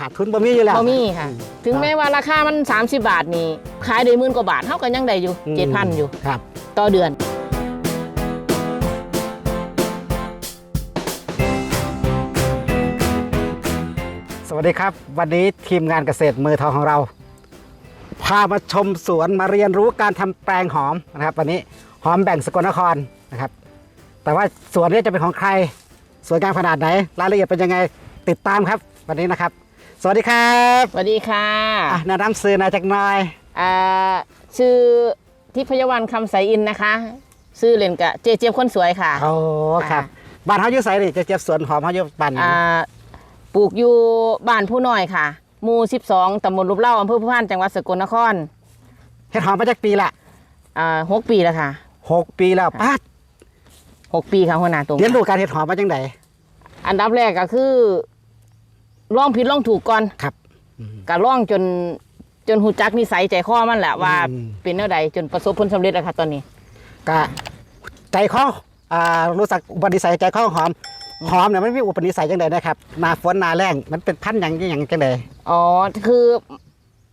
ขาดทุนบ่มีอยู่แล้วบ่มีค่ะ ถึงแม้ว่าราคามัน 30 บาทนี่ขายได้หมื่นกว่าบาทเท่ากันยังได้อยู่อืมเจ็ดพันอยู่ครับ ต่อเดือน สวัสดีครับ วันนี้ทีมงานเกษตรมือทองของเรา พามาชมสวนมาเรียนรู้การทำแปลงหอมนะครับ วันนี้หอมแบ่งสกลนครนะครับ แต่ว่าสวนนี้จะเป็นของใครสวยงามขนาดไหน รายละเอียดเป็นยังไงติดตามครับ วันนี้นะครับ สวัสดีครับสวัสดีค่ะอะแนะนำซื้อนายจากหนายอ่าชื่อทิพยวันคำใสอินนะคะชื่อเล่นกะเจเจี๊ยบคนสวยค่ะโอ้ครับบ้านเขาอยู่ไสนี่จะเจ็บสวนหอมเขาอยู่บ้านไหนอ่าปลูกอยู่บ้านผู้น้อยค่ะหมู่12ตำบลรูปเล่าอำเภอผู้พานจังหวัดสกลนครเฮ็ดหอมมาจากปีละอ่าหกปีแล้วค่ะหกปีแล้วป้าดหกปีค่ะหัวหน้าตรงเรียนรู้การเฮ็ดหอมมาจังไดอันดับแรกก็คือ ลองผิดลองถูกก่อนครับก็ล่องจนจนหูจักนิสัยใจคอมันแหละว่าอืม เป็นแนวใดจนประสบผลสำเร็จแล้วค่ะตอนนี้ก็ใจคออ่ารู้สักอุปนิสัยใจคอหอมหอมเนี่ยมันมีอุปนิสัยจังไดนะครับหนาฝนหนาแรงมันเป็นพันธุ์หยังหยังจังไดอ๋อ คือ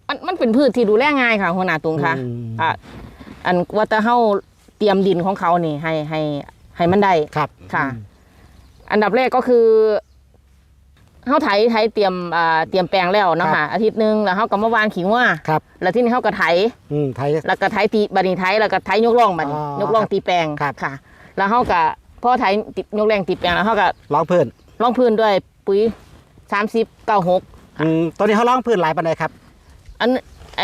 มันมันเป็นพืชที่ดูแลง่ายค่ะหัวหน้าตุงค่ะอืม อะอันว่าแต่เฮาเตรียมดินของเขานี่ให้ให้ให้มันได้ครับ ค่ะ อันดับแรกก็คือ เฮาไถไถเตรียมอ่าเตรียมแปลงแล้วเนาะค่ะอาทิตย์หนึงแล้วเฮาก็มาวางขิงว่าครับแล้วที่นี่เฮาก็ไถ อืมไทย แล้วก็ไถตีบัดนี้ไถแล้วก็ไถยกล่องบัดนี้อ๋อยกล่องตีแปลงครับ ค่ะ แล้วเฮาก็พอไถติยกแรงตีแปลงแล้วเฮาก็ร้องพื้นรองพื้นด้วยปุ๋ย30 96อืมตัวนี้เขาร้องพื้นหลายปานใดครับ อันไอ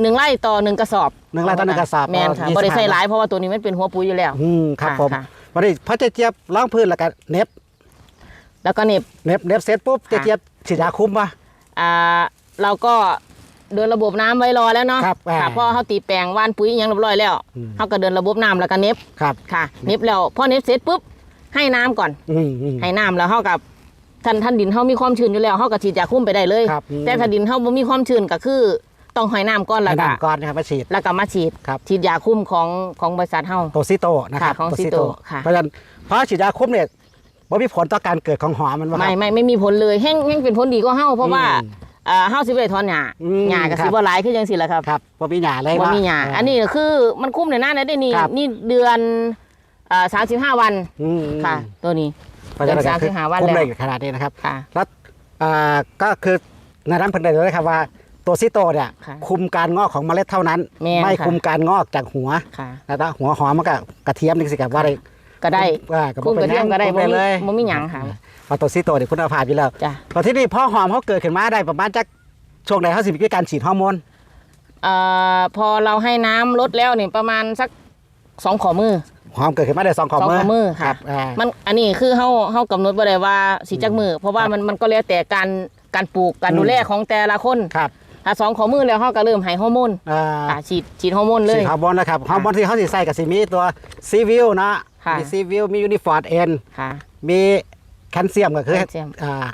หนึ่งไร่ต่อหนึ่งกระสอบหนึ่งไร่ต่อหนึ่งกระสอบแมนค่ะอ๋อบ่ได้ใส่25หลายเพราะว่าตัวนี้มันเป็นหัวปุ๋ยอยู่แล้ว อืมครับค่ะผมค่ะ วันนี้พอเจ๊เจี๊ยบร้องพื้นแล้วก็เน็บ แล้วก็เน็บเน็บเน็บเสร็จปุ๊บเจ๊เจี๊ยบฉีดยาคุมปะอ่าเราก็เดินระบบน้ำไว้รอแล้วเนาะครับอ่าค่ะพอเขาตีแปลงว่านปุ๋ยอหยังเรียบร้อยแล้วอืมเขาก็เดินระบบน้ำแล้วก็เน็บครับค่ะ เน็บแล้วพอเน็บเสร็จปุ๊บให้น้ำก่อนอืมอืมให้น้ำแล้วเขากับท่านท่านดินเขามีความชื้นอยู่แล้วเขาก็ฉีดยาคุ้มไปได้เลยครับอืมแต่ถ้าดินเขาบ่มีความชื้นก็คือ ต้องให้น้ำก่อนแล้ให้วก็น้ำก้อนนะครับมาฉีดแล้วก็มาฉีดครับฉีดยาคุ้มของของบริษัทเฮาโตซิโตนะครับค่ะของโตซิโตค่ะเพราะฉะนั้นเพราะฉีดยาคุมเนี่ย บ่มีผลต่อการเกิดของหอมมันว่าไม่ไม่ไม่มีผลเลยแห้งแห้งเป็นผลดีก็เฮาเพราะว่าอืมเอ่อเฮาสิไปถอนหญ้าอืมหญ้าก็ครัสิบ บ่หลายคือจังซี่แหละครับครับบ่มีหญ้าเลยบ่เนาะมีหญ้าอันนี้คือมันคุ้มในหน้าได้นี่ครับ นี่เดือนเอ่อ35 วันอืมค่ะ ตัวนี้ เพราะฉะนั้นเดือนก็คือ35วันคุมแล้วได้ขนาดนี้นะครับ ค่ะ แล้วอ่าก็คือในนั้นเพิ่นได้เลยครับว่าตัวซิโตเนี่ยค่ะคุมการงอกของเมล็ดเท่านั้น แม่นไม่ค่ะ คุมการงอกจากหัวค่ะ นะครับหัวหอมมันก็กระเทียมนี่สิครับว่าได้ ก็ได้อ่าก็บ่คุ้มกระเทียมก็ได้คุบ่ได้มีเลยบ่มีหยังค่ะ เพราะตัวซิโตเนี่ยคุณภาพอยู่แล้วจ้ะ พอที่นี่พ่อหอมเขาเกิดขึ้นมาได้ประมาณจักช่วงไหนเขาสิมีการฉีดฮอร์โมนเอ่อพอเราให้น้ำลดแล้วนี่ประมาณสักสองขอมือ หอมเกิดขึ้นมาได้สองขอสองมือขอมือคค่ะ รับอ่า มันอันนี้คือเฮาเฮากำหนดบ่ได้ว่าสิจักมือเพราะว่าครับมันมันก็แล้วแต่การการปลูกการอืมดูแลของแต่ละคนครับถ้าสองขอมือแล้วเฮาก็เริ่มให้ฮอร์โมนอ่า อ่าฉีดฉีดฮอร์โมนเลยสีฮอร์โมนนะครับฮอร์โมนที่เขาสิใส่กับสิมีตัวซีวิลนะค่ะ มีซีวิลมียูนิฟอร์ดเอ็นค่ะ มีแคลเซียมก็คือแคลเซียม อ่า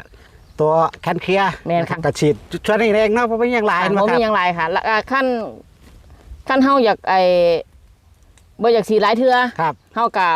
ตัวแคนเคลียร์แม่นค่ะก็ฉีดช่วยนี่เองเนาะเพราะว่ายังหลายอ่านะบ่ครัมีบ หยังไรค่ะแล้วอ่าขั้นขั้นเฮาอยากไอ้บ่อยากฉีดหลายเทื่อครับ เฮาก็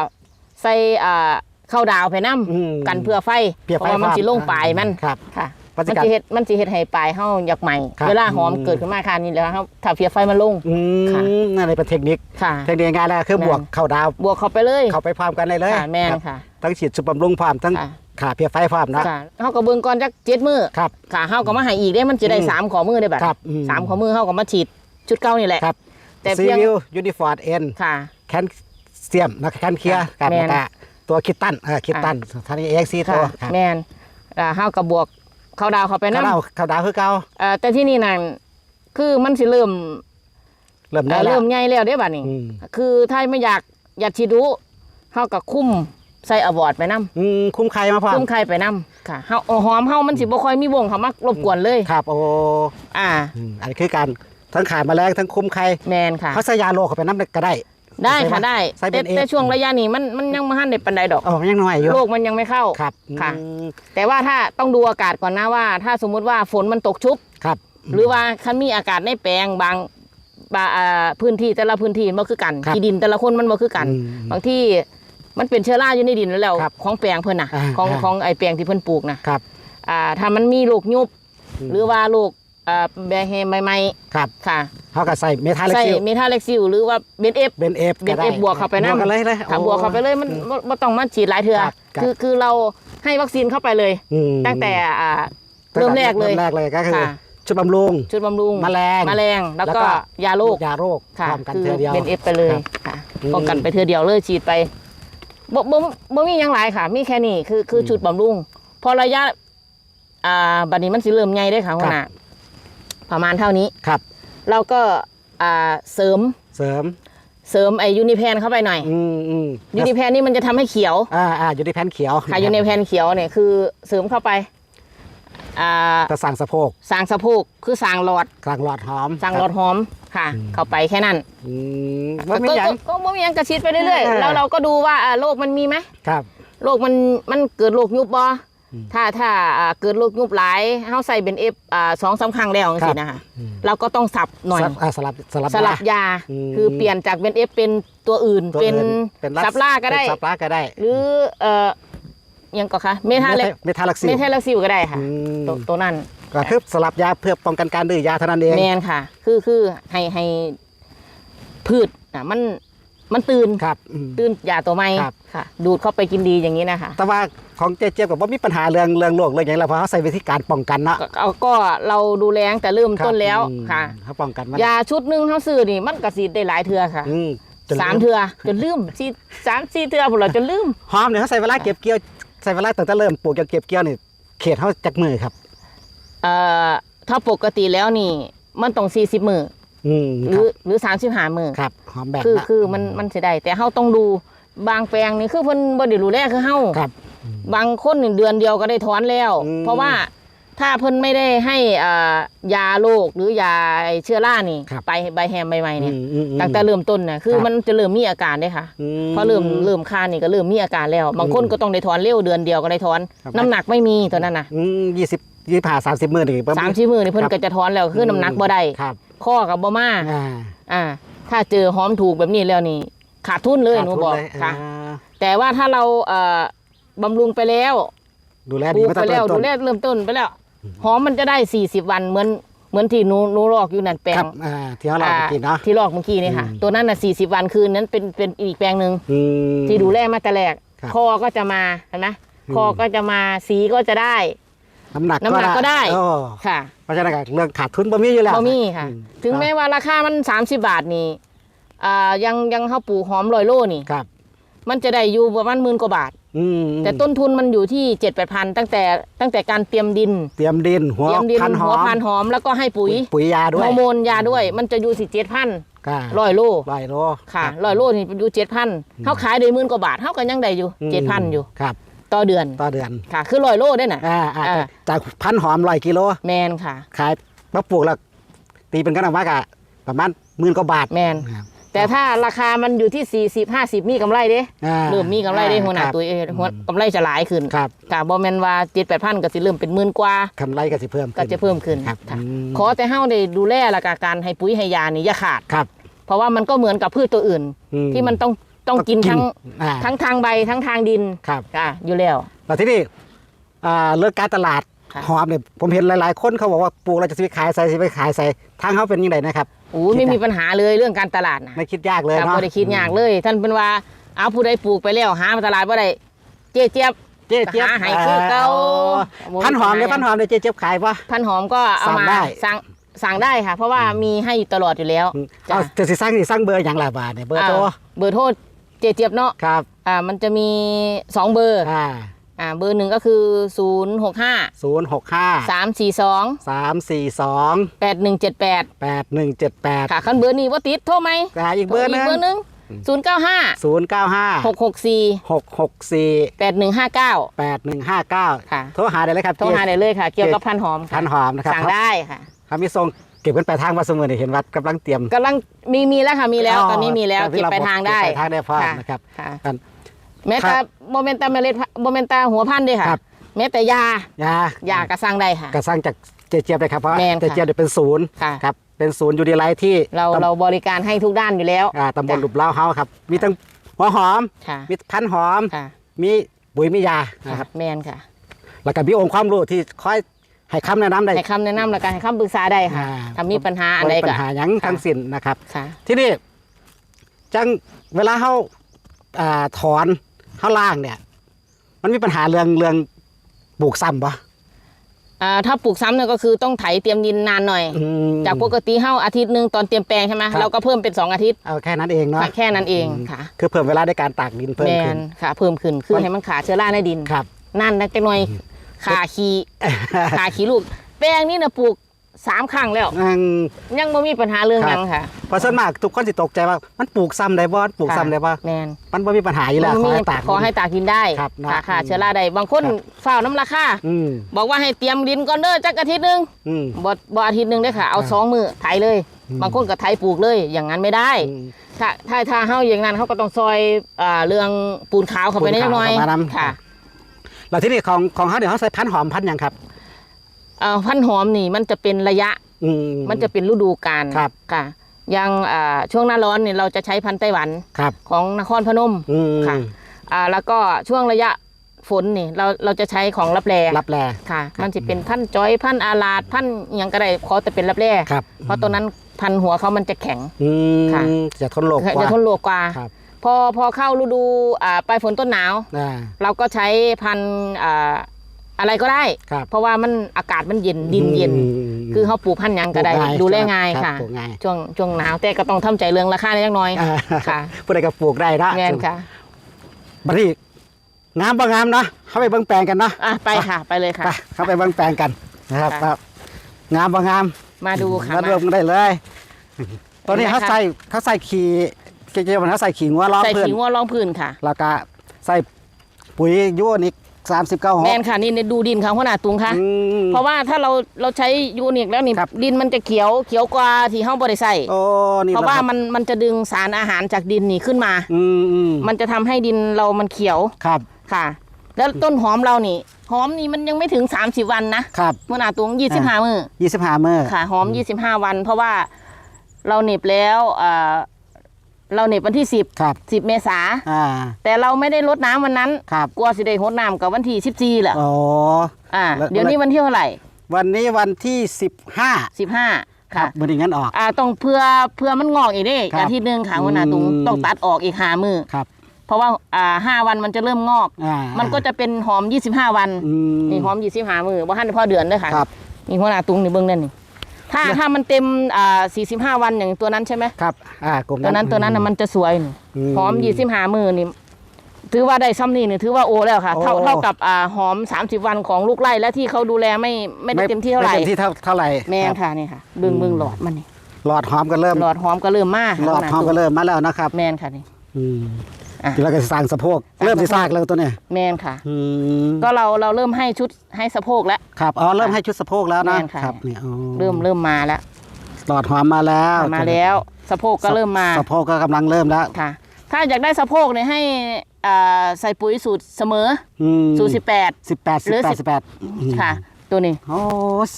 ใส่อ่าข้าวดาวไปนํอืม กันเพื่อไฟเพื่อไฟเพราะว่ามันสิลงปลายมันครับ ค่ะป มัฏินกาสิรเฮ็ดมันสิเฮ็ดให้ปลายเฮาอยากใหม่ ครับเวลาหอมอืม เกิดขึ้นมาค่ะนี่แล้วเฮาถ้าเพียไฟมันลง อืค่ะ มนั่นเลยเป็นเทคนิค ค่ะ เทคนิคง่ายแล้วคือบวกแม่น เข้าดาว บวกเข้าไปเลยเข้าไปพร้อมกันเลยเลยค่ะแม่นครับค่ะ ทั้งฉีดสุบำรุงพร้อมทั้งค่ะ ขาเพียไฟพร้อมนะค่ะเฮาก็เบิ่งก่อนจัก7มื้อครับ ค่ะเฮาก็มาให้อีกได้มันจะได้อืมสามขอมือได้บัดครับอืม สามขอมือเฮาก็มาฉีดชุดเก่านี่แหละ ครับแต่ซีเพียง วิลยูนิฟอร์ดเอ็นค่ะ แคนเซียมนะแคนเคลียร์ค่ะกับแม่น แล้วก็ตัวคิดตันเออคิดตันท่านี้เอ็กซีตัค่ะวครับ แม่นอ่าเฮาก็บวก เข้าดาวเข้าไปเขานำดาวเขาดาวคือเก่าเอ่อแต่ที่นี่นั่นคือมันสิเริ่มเริ่มได้เอ่อแล้ว เริ่มใหญ่แล้วเด้บัดนี้ อืม คือถ้าไม่อยากอยากฉีดรู้เฮาก็คุ้มใส่อวอร์ดไปนำอืมคุ้มใครมาพร้อมคุ้มไข่ไปนำค่ะเฮาเอาหอมเฮามันสิบ่ค่อยมีวงเขามารบกวนเลย ครับโอ้อ่า อืมอันนี้คือการทั้งขายแมลงทั้งคุ้มใครแมนค่ะ เขาใส่ยาโลเข้าไปน้ำก็ได้ ได้ค่ะใส่ได้ใส่เป็แต่นเอแต่ช่วงระยะนี้มันมันยังไม่ทันได้ปานใดดอกอ๋อมันยังน้อยอยู่โรคมันยังไม่เข้า ครับค่ะ อืมแต่ว่าถ้าต้องดูอากาศก่อนนะว่า ถ้าสมมุติว่าฝนมันตกชุบ ครับหรือว่าคันมีอากาศในแปลงบางบาอ่าพื้นที่แต่ละพื้นที่มันบ่คือกันครับที่ดินแต่ละคนมันบ่คือกัน อืม บางที่มันเป็นเชื้อราอยู่ในดินแล้ว ครับของแปลงเพิ่นน่ะอ่าของอ่า ของไอ้แปลงที่เพิ่นปลูกน่ะครับ อ่าถ้ามันมีลูกยุบอืมหรือว่าลูก อ่าแบร์เฮมใหม่ครับๆค่ะ เขาก็ใส่เมทัลเล็กใส่ซิลเมทาเล็กซิลหรือว่าเบนเอฟเบนเอฟเบนเอฟบวกเข้าไปนะบวกกันเลยเลยค่ะโอ้ บวกเข้าไปเลยมันบ่บ่ต้องมาฉีดหลายเทื่อครับครับ คือคือเราให้วัคซีนเข้าไปเลย อืมตั้งแต่อ่าเริ่มแรกเลย เริ่มแรกเลยก็คือค่ะ ชุดบำรุง ชุดบำรุงแมลงแมลงแล้วแล้วก็ ก็ยาโรคยาโรคค่ะพร้อมกันคือเทือเดียว เป็นเอฟไปเลยครับค่ะอืม ป้องกันไปเทือเดียวเลยฉีดไปบ่บ่บ่มีหยังหลายค่ะ มีแค่นี้คือคืออมชุดบำรุง พอระยะ อ่าบัดนี้มันสิเริ่มใหญ่ได้อค่ะหัวหน้า ประมาณเท่านี้ครับ เราก็อ่าเสริมเสริมเสริมไอยูนิแพนเข้าไปหน่อยอืมอืมยูนิแพนนี่มันจะทำให้เขียวอ่าอ่าอยู่ในแผ่นเขียวค่ะยูนิแพนเขียวเนี่ยคือเสริมเข้าไปอ่ากระสังสะโพกสางสะโพกคือสางหลอดกลางหลอดหอมสางหลอดหอมค่ะอืมเข้าไปแค่นั้นอืมก็ว่าไม่ก็หยังก็ก็บ่มีหยังกระชิดไปเรื่อยเออ ๆแล้วเราก็ดูว่าอ่าโรคมันมีไหมครับ โรคมันมันเกิดโรคยุบบ่อืม ถ้าถ้าอ่าเกิดโรคยุบหลายเฮาใส่เป็นเอฟอ่าสองสามครั้งแล้วจังซี่นะคะอืมเราก็ต้องสับหน่อยสลับอ่าสลับสลับสลับยาอืมคือเปลี่ยนจากเป็นเอฟเป็นตัวอื่นตัวเป็นอื่เป็นลัซับล่าก็ได้เป็นซับล่าก็ได้ หรือเอ่อยังก็คะเมทาเล็กเมทัลเล็กซิลเมทาเล็กซิลก็ได้ค่ะอืมตัวตัวนั้นก็คือสลับยาเพื่อป้องกันการดื้อยาเท่านั้นเองแมนค่ะ คือคือให้ให้พืชอะมัน มันตื่นครับอืม ตื่นยาตัวใหม่ครับ ค่ะ ดูดเข้าไปกินดีอย่างนี้นะคะแต่ว่าของเจเจี๊ยบกับว่ามีปัญหาเรื่องเรื่องโรคเรื่องอย่างไรเพราะเขาใส่วิธีการป้องกันเนาะก็เอาก็เราดูแลตั้งแต่เริ่มต้นแล้วอืมค่ะ เขาป้องกันมันยาชุดหนึ่งเขาซื้อนี่มันกระสีได้หลายเทือค่ะอืมจนสามเทือจนลืมสี่สามสี่เทือพวกเราจนลืม หอมเนี่ยเขาใส่เวลาเก็บเกี่ยวใส่เวลาตั้งแต่เริ่มปลูกจนเก็บเกี่ยวนี่เขตเขาจากมือครับ เอ่อถ้าปกติแล้วนี่ มันต้องสี่สิบมือ อืมหครืรัอบหรือสามสิบห้ามือครับหอมแบบคือนะคือมันมันสิได้แต่เฮาต้องดูบางแปลงนี่คือเพิ่นบ่ได้ดูแลคือเฮาครับ บางคนนี่เดือนเดียวก็ได้ถอนแล้ว อืม เพราะว่าถ้าเพิ่นไม่ได้ให้อ่ายาโรคหรือยาไอ้เชื้อรานี่ครับไปใบแฮมใบๆเนี่ยอืมอืมอืม ตั้งแต่เริ่มต้นน่ะคือครับ มันจะเริ่มมีอาการได้ค่ะอืพอเริ่มเริ่มคานนี่ก็เริ่มมีอาการแล้ว บางคนอืมก็ต้องได้ถอนเร็วเดือนเดียวก็ได้ถอน ครับ น้ำหนักไม่มีตัวนั้นน่ะอืมยี่สิบยี่สิบห้าสามสิบมือนี่ประสามณชิ้มือนี่เพิ่ครันบก็จะถอนแล้วคือน้ำหนักบ่ได้ครับ ข้อกับบ่มาอ่าอ่า ถ้าเจอหอมถูกแบบนี้แล้วนี่ ขาดทุนเลยหนูบอกขาดทุนเลยค่ะอ่าแต่ว่าถ้าเราเอ่อบำรุงไปแล้วดูแลปดีลูกมาไปตั้งแต่แล้วต้ดูน แลเริ่มต้นไปแล้ว หอมมันจะได้40วันเหมือนเหมือนที่หนูหนูลอกอยู่นั่นแปลครังบอ่าที่เขาเราไปกินเนาะ ที่ลอกเมื่อกี้นี่ค่ะ อืม ตัวนั้นน่ะ40วันคืนนั้นเป็นเป็นอีกแปลงหนึ่ง อืม ที่ดูแลมาแต่แรกครับคอก็จะมาเห็นไหมอืม คอก็จะมาสีก็จะได้ น้ำหนักน้ำหนักก็ได้โอ้ค่ะเพราะฉะนั้นก็เรื่องขาดทุนบ่มีอยู่แล้วบ่มีค่ะอืถึงแม้ว่าราคามัน 30 บาทนี่อ่ายังยังเฮาปลูกหอมลอยโลนี่ครับ มันจะได้อยู่ประมาณหมื่นกว่าบาทอืมแต่ต้นทุนมันอยู่ที่เจ็ดแปดพันตั้งแต่ตั้งแต่การเตรียมดิน เตรียมดิน หัวเตรียมดินพันหอหัวมพันหอมแล้วก็ให้ปุ๋ย ปุ๋ยยาด้ฮวยอร์โมนยาด้วย มันจะอยู่สิเจ็ดพันค่ะร้อยโลร้อยโลค่ะรับร้อยโลนี่อยู่เจ็ดพันเขาขายได้หมื่นกว่าบาทเขาก็ยังได้อยู่เจ็ดพันอยู่ครับ ต่อเดือนต่อเดือนค่ะ คือร้อยโลได้น่ะอ่าอ่าอ่าจากพันหอมร้อยกิโลแมนค่ะขายมาปลูกแล้วตีเป็นกันออกมากะประมาณหมื่นกว่าบาทแมนครับแต่ถ้าราคามันอยู่ที่สี่สิบห้าสิบมีกำไรเด้อ่าเริ่มมีกำไรได้หัวหน้าครับตัวเองหัวกำไรจะหลายขึ้นครับค่ะบอแมนว่าเจ็ดแปดพันก็สิเริ่มเป็นหมื่นกว่ากำไรก็สิเพิ่มก็จะเพิ่มขึ้นครับค่ะอืมขอแต่เฮาได้ดูแลและกการให้ปุ๋ยให้ยานี่อย่าขาดครับ เพราะว่ามันก็เหมือนกับพืชตัวอื่นอืที่มันต้อง ต้องกินทั้งอ่า ทั้งทางใบทั้งทางดินครับ ค่ะอยู่แล้ว แล้วที่นี่อ่าเรื่องการตลาดค่ะ หอมเนี่ยผมเห็นหลายๆ คนเขาบอกว่าปลูกแล้วจะซื้อขายใส่สิไปขายใส่ทางเขาเป็นยังไงนะครับ โอ้ยไม่มีปัญหาเลยเรื่องการตลาดนะไม่คิดยากเลยครับเนาะบ่ได้คิดยากเลย ท่านเป็นว่าเอาผู้ใดปลูกไปแล้วหามาตลาดบ่ได้เจ๊เจี๊ยบ เจ๊เจี๊ยบหาให้คือเก่าอ๋อพันหอมเนี่ยพันหอมเนี่ยเจ๊เจี๊ยบขายปะพันหอมก็เอาสั่งมาได้ สั่งสั่งได้ค่ะ เพราะว่ามีให้อยู่ตลอดอยู่แล้วจ้ะเอาจะสิสร้างสิสร้างเบอร์อย่างไรบาทเนี่ยเบอร์โทราเบอร์โทร เจ๊เจี๊ยบเนาะครับอ่ามันจะมีสองเบอร์อ่าอ่าเบอร์หนึ่งก็คือ 0 6 5 ศูนย์หกห้า3 4 2 สามสี่สอง8 1 7 8 แปดหนึ่งเจ็ดแปดค่ะคันเบอร์นี้ว่าติดโทรไหมอ่าอีกเบอร์หนึงกเบอร์หนึ่งศูนย์เก้าห้าศูนย์เก้าห้าหกหกสี่หกหกสี่แปดหนึ่งห้าเก้าแปดหนึ่งห้าเก้าค่ะ โทรหาได้เลยครับโทรหาได้เลยค่ะ เกี่ยวกับพันหอมค่ะพันหอมนะครับสั่งได้ค่ะเขามีทรง เก็บกันไปลายทางวัดสมุนเห็นวัดกำลังเตรียมกำลังมีมีแล้วค่ะมีแล้วอ๋อตอนนี้มีแล้วแต่ที่เก็บไปเราทางได้เก็บปลายทางได้พร้อมค่ะนะครับค่ะกัน แม้แต่โมเมนตาเมล็ดโมเมนตาหัวพันธุ์ด้วยค่ะ ครับแม้แต่ยายายาก็สั่งได้ค่ะ กระสร้างจากเจเจี๊ยบเลยครับเพราะแม่นค่ะเจเจี๊ยบเนี่ยเป็นศูนย์ค่ะ ครับเป็นศูนย์อยู่ดีไลท์ที่เราตำเราบริการให้ทุกด้านอยู่แล้วอ่าตำบลจ้ะหลุบเล่าเฮาครับมีทั้งหัวหอม ค่ะมีพันหอม ค่ะมีปุ๋ยมียานะครับแมนค่ะ แล้วก็มีองค์ความรู้ที่คอย ให้คำแนะนำได้ ให้คำแนะนำและการให้คำปรึกษาได้ค่ะอ่า ถ้ามีปัญหาอะไรบ่มีก็ ปัญหาหยังค่ะ ทั้งสิ้นนะครับ ค่ะ ที่นี่จังเวลาเขาอ่าถอนเขาล่างเนี่ย มันมีปัญหาเรื่องเรื่องปลูกซ้ำปะอ่าถ้าปลูกซ้ำเนี่ยก็คือต้องไถเตรียมดินนานหน่อย อืม จากปกติเฮาอาทิตย์หนึ่งตอนเตรียมแปลงใช่ไหมครับ เราก็เพิ่มเป็น 2 อาทิตย์เอาแค่นั้นเองเนาะค่ะแค่นั้นเองอืมค่ะคือเพิ่มเวลาในการตากดินเพิ่มแมขึ้นนค่ะ เพิ่มขึ้นคือมันให้มันขาเชื้อราในดินครับ นั่นนักจังหน่อย ขาขีขาขีลูก แปลงนี่นะปลูกสามครั้งแล้ว อืม ยังไม่มีปัญหาเรื่องคหรับยังค่ะเพราะส่วนมากทุกคนสิตกใจว่ามันปลูกซ้ำได้บ่ปลูกซ้ำได้บ่แมนมันไม่มีปัญหาอยู่แล้วมันขอมีให้ตาก ขอให้ตากดินได้ครับนะค่ะค่ะอืมเชื้อราได้บางคนครับเฝ้าน้ำราคาอืมบอกว่าให้เตรียมดินก่อนเด้อจักอาทิตย์หนึงอืม บ่บ่อาทิตย์หนึงได้อค่ะ เอาครับสองมือไถเลย อืม บางคนก็ไถปลูกเลย อย่างนั้นไม่ได้ อืม ถ้าถ้าถ้าเฮาอย่างนั้นเขาก็ต้องซอยอ่าเรื่องปูนขาวเข้าไปปูนนิดขาวหน่อยเข้ามานำค่ะ แล้วที่นี่ของของเขาเดี๋ยวเขาใส่พันธุ์หอมพันธุ์หยังครับ เอ่อพันธุ์หอมนี่มันจะเป็นระยะอื มันจะเป็นฤดูกาลครับ ค่ะ อย่างอ่าช่วงหน้าร้อนเนี่ยเราจะใช้พันธุ์ไต้หวันครับของนครพนม อืมค่ะ อ่าแล้วก็ช่วงระยะฝนนี่เราเราจะใช้ของรับแรรับแลค่ะ มันจะเป็นพันธุ์จอยพันธุ์อาลาดพันธุ์หยังก็ได้ขอแต่เป็นรับแรครับเพราะตัวนั้นพันธุ์หัวเขามันจะแข็ง อืมค่ะ จะทนโรคกจะว่าทนโลกกว่า ครับ พอพอเข้าฤดูอ่าปลายฝนต้นหนาว อ่า เราก็ใช้พันธุ์อ่าอะไรก็ได้ ครับ เพราะว่ามันอากาศมันเย็นดินเย็น ม คือเขาปลูกพันธุ์หยังก็ได้ปลูกง่ายดูแลง่ายรับค่ะปลูกง่าย ช่วงช่วงหนาวแต่ก็ต้องทำใจเรื่องราคานิดน้อยอ่าค่ะผู้ใดก็ปลูกได้นะแม่นค่ะบัดนี้งามบ่งามเนาะเข้าไปเบิ่งแปลงกันเนาะอะไปค่ะไปเลยค่ะ ไปเข้าไปเบิ่งแปลงกันนะครับค่ะ ครับงามบ่งามมาดูค่ะมามา เริ่มกันได้เลย ตอนนี้เห็นไหมเขาคะใส่เขาใส่ขี่ เกี่ยวกับเขาใส่ขี่งัวล้อมใส่เพื่อนขิงว่ารองพื้นค่ะ แล้วก็ใส่ปุ๋ยยูนิคสามสิบเก้าหกแมนค่ะนี่เนี่ยดูดินค่ะหัวหน้าตุงค่ะอืมเพราะว่าถ้าเราเราใช้ยูนิคแล้วนี่ครับ ดินมันจะเขียวเขียวกว่าที่เฮาบ่ได้ใส่โอ้นี่เพราะแหลว่าคบมันมันจะดึงสารอาหารจากดินนี่ขึ้นมา อืมอืมมันจะทำให้ดินเรามันเขียวครับค่ะ แล้วต้นหอมเรานี่ หอมนี่มันยังไม่ถึง 30 วันนะครับหัวหน้าตุง25มื้อ ยี่สิบห้าเมื่อ ค่ะหอม 25 วัน เพราะว่าเราเหน็บแล้วอ่า เราเหน็บวันที่10ครับ10เมษาอ่าแต่เราไม่ได้รดน้ำวันนั้น ครับกลัวสิได้รดน้ำกับวันที่14แหละโอ้อ่าแล้วเดี๋ยวนี้วันที่เท่าไหร่วันนี้วันที่สิบห้า15ครัค่ะบวันนี้งั้นออกอ่าต้องเพื่อเพื่อมันงอกอีกเด้ครับอาทิตย์หนึงค่ะหัวหน้าตุงอืมต้องตัดออกอีกหามือครับเพราะว่าอ่าห้าวันมันจะเริ่มงอกอ่ามันก็จะเป็นหอม25วันอืมนี่หอม25มือบ่ทันได้พอเดือนเด้อค่ะครับนี่หัวหน้าตุงนี่เบิ่งนั่นนี่ ถ้าเนี่ยถ้ามันเต็มอ่า45วันอย่างตัวนั้นใช่ไหมครับอ่ากลุ่มตัวนั้นตัวนั้นน่ะมันจะสวยนี่มหอม25มือนี่ถือว่าได้ซ้ำนี่นี่ถือว่าโอแล้วค่ะ เท่าโอ้ เท่ากับอ่าหอม30วันของลูกไร่และที่เขาดูแลไม่ไม่ได้เต็มที่เท่าไหร่ม่เต็มที่เท่าเท่าไหร่แม่นครับค่ะนี่ค่ะเบิ่งเบิ่งหลอดมันนี่หลอดหอมก็เริ่มหลอดหอมก็เริ่มมาหลอดหอมก็เริ่มมาแล้วนะครับแมนค่ะนี่อืม อะแล้วก็สร้างสะโพกสร้างเริ่มที่สะโพกซากแล้วตัวเนี้ยแมนค่ะอืมก็เราเราเริ่มให้ชุดให้สะโพกแล้ว ครับอ๋อเริ่มให้ชุดสะโพกแล้วนะแม่นค่ะ ครับเนี่ยอ๋อเริ่มเริ่มมาแล้วหลอดหอมมาแล้วมาแล้ว สะโพกก็เริ่มมาสะโพกก็กำลังเริ่มแล้วค่ะ ถ้าอยากได้สะโพกเนี่ยให้อ่าใส่ปุ๋ยสูตรเสมออืมสูตรสิบแปด สิบแปดหสิบรือแปดสิบ สิบแปดค่ะ ตัวนี้โอ้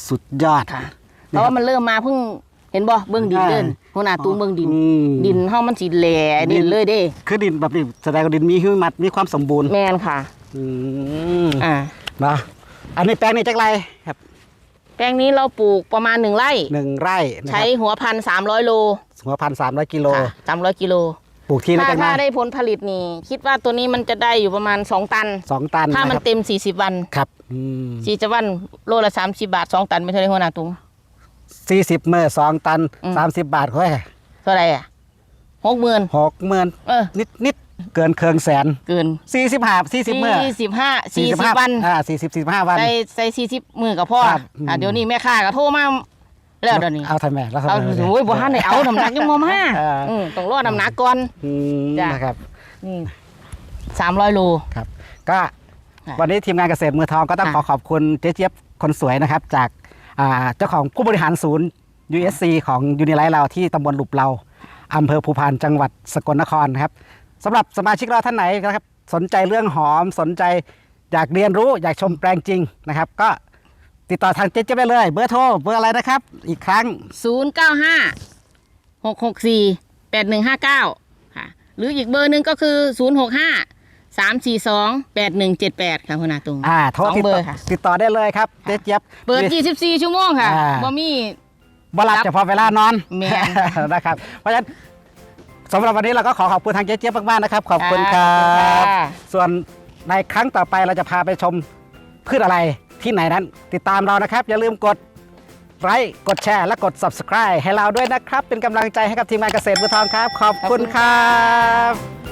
สุดยอด ค่ะเพนี่ราะครับว่ามันเริ่มมาเพิ่งเห็นบ่เบื้องดินอ่าเดินหัวหน้าตุ้งเบื้องดินอืมดินเฮามันสีแหล่ดิดินนเลยเด้ คือดินแบบนี้แสดงว่าดินมีหิมัดมีความสมบูรณ์แมนค่ะอืมอ่านะอันนี้แปลงนี้จักไรครับแปลงนี้เราปลูกประมาณหนึ่งไร่หนึ่งไร่นะคใช้รับหัวพันสามร้อยโลหัวพันสามร้อยกิโลค่ะสามร้อยกิโลปลูกที่ไหนถ้าจังถ้านะได้ผลผลิตนี่ คิดว่าตัวนี้มันจะได้อยู่ประมาณ 2 ตันสองตัน ถ้ามันนะครับเต็ม 40 วัน ครับอืม40วัน โลละ 30 บาท 2 ตันไม่เท่าไรหัวหน้าตุง สี่สิบเมื่อสองตันอืม สามสิบบาทค่อยเท่าไหร่อะหกหมื่นหกหมื่นเออ นิดนิดเกินเคืองแสนเกินสี่สิบห้าสี่สิบเมื่อสี่สิบห้าสี่สิบวัน อ่าสี่สิบสี่สิบห้าวัน ใส่ใส่สี่สิบมือกับพ่อครับอะเดี๋ยวนี้แม่ค้าก็โทรมาแล้วเดี๋ยวนี้เอาทำไมแล้วเอาทำไมโอ้ยบ่ทันได้เอาน้ำหนักยังบ่มาเอออื มต้องรอน้ำหนักก่อน อืมจ้ะ นะครับ นี่สามร้อยโล ครับก็ค่ะวันนี้ทีมงานเกษตรมือทองก็ต้องค่ะขอขอบคุณเจ๊เจี๊ยบคนสวยนะครับ จากอ่า เจ้าของผู้บริหารศูนย์ USC ของยูนิไลท์เราที่ตำบลหลุบเราอำเภอภูพานจังหวัดสกลนครนะครับสำหรับสมาชิกเราท่านไหนนะครับสนใจเรื่องหอมสนใจอยากเรียนรู้อยากชมแปลงจริงนะครับ ก็ติดต่อทางเจ๊เจ๊ได้เลย เบอร์โทรเบอร์อะไรนะครับ อีกครั้งศูนย์เก้าห้าหกหกสี่แปดหนึ่งห้าเก้าค่ะ หรืออีกเบอร์หนึ่งก็คือศูนย์หกห้า สามสี่สองแปดหนึ่งเจ็ดแปดค่ะคุณอาตุงอ่าโทรสองติดเบอต่อร์ค่ะ ติดต่อได้เลยครับเจ๊เจี๊ยบ เปิด 24 ชั่วโมงค่ะอ่า บ่มี บหลับเฉพาะเวลานอน แม่น นะครับ เพราะฉะนั้นสำหรับวันนี้เราก็ขอขอบคุณทางเจ๊เจี๊ยบมากๆนะครับ ขอบคุณครัขอบคุณบ ค่ะ ส่วนในครั้งต่อไปเราจะพาไปชมพืชอะไรที่ไหนนั้น ติดตามเรานะครับ อย่าลืมกดไลค์กดแชร์ และกด subscribe ให้เราด้วยนะครับ เป็นกำลังใจให้กับทีมงานเกษตรมือทองครับ ขอบคุณครับ